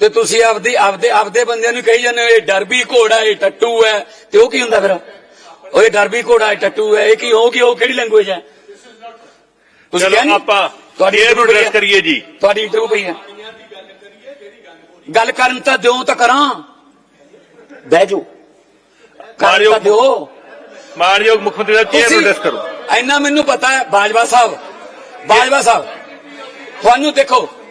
ਤੇ ਤੁਸੀਂ ਆਪਦੀ ਆਪਦੇ ਆਪਦੇ ਬੰਦਿਆਂ ਨੂੰ ਕਹੀ ਜਾਂਦੇ ਹੋ ਇਹ ਡਰਬੀ ਘੋੜਾ ਇਹ ਟੱਟੂ ਹੈ। ਤੇ ਉਹ ਕੀ ਹੁੰਦਾ ਫਿਰ? ਉਹ ਇਹ ਡਰਬੀ ਘੋੜਾ ਇਹ ਟੱਟੂ ਹੈ। ਇਹ ਕੀ ਉਹ ਕੀ ਉਹ ਕਿਹੜੀ ਲੈਂਗੁਏਜ ਹੈ? ਤੁਸੀਂ ਕਿਹਾ ਚਲੋ ਨੀ? ਆਪਾਂ ਤੁਹਾਡੀ ਚੇਅਰ ਨੂੰ interview ਐਡਰੈਸ ਪਈ ਹੈ। ਕਰੀਏ ਜੀ। ਤੁਹਾਡੀ ਇੰਟਰਵਿਊ ਪਈ ਹੈ। ਗੱਲ ਕਰਨ ਤਾਂ ਦਿਓ ਤਾਂ ਕਰਾਂ। ਬਹਿ ਜਾਓ। ਕਰਨ ਤਾਂ। ਦਿਓ। ਮਾਨਯੋਗ ਮੁੱਖ ਮੰਤਰੀ ਸਾਹਿਬ ਚੇਅਰ ਐਡਰੈਸ ਕਰੋ? ਇੰਨਾ ਮੈਨੂੰ ਪਤਾ ਹੈ ਬਾਜਵਾ ਸਾਹਿਬ ਬਾਜਵਾ ਸਾਹਿਬ ਤੁਹਾਨੂੰ ਦੇਖੋ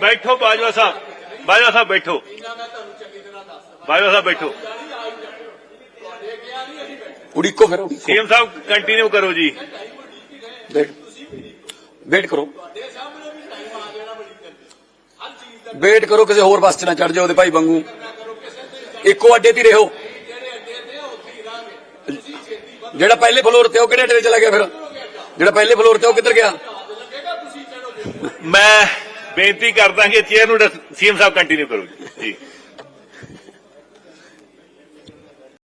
ਬੈਠੋ ਬਾਜਵਾ ਸਾਹਿਬ। ਬਾਜਵਾ ਸਾਹਿਬ ਬੈਠੋ। ਬਾਜਵਾ ਸਾਹਿਬ ਬੈਠੋ। ਉਡੀਕੋ ਫਿਰ। ਉਡੀਕੋ ਸੀਐਮ ਸਾਹਿਬ ਕੰਟੀਨਿਊ ਕਰੋ ਜੀ। ਵੇਟ। ਵੇਟ ਕਰੋ। ਵੇਟ ਕਰੋ ਕਿਸੇ ਹੋਰ ਬੱਸ 'ਚ ਨਾ ਚੜ ਜਾਓ ਉਹਦੇ ਭਾਈ ਵਾਂਗੂ। ਇੱਕੋ ਅੱਡੇ ਤੇ ਹੀ ਰਹੋ। ਜਿਹੜਾ ਪਹਿਲੇ ਫਲੋਰ ਤੇ ਉਹ ਕਿਹੜੇ ਅੱਡੇ ਚਲਾ ਗਿਆ ਫਿਰ? ਜਿਹੜਾ ਪਹਿਲੇ ਫਲੋਰ ਤੇ ਉਹ ਕਿੱਧਰ ਗਿਆ? ਮੈਂ ਬੇਨਤੀ ਕਰਦਾ ਕਿ ਚੇਅਰ ਨੂੰ ਸੀਐਮ ਸਾਹਿਬ ਕੰਟੀਨਿਊ ਕਰੋ ਜੀ।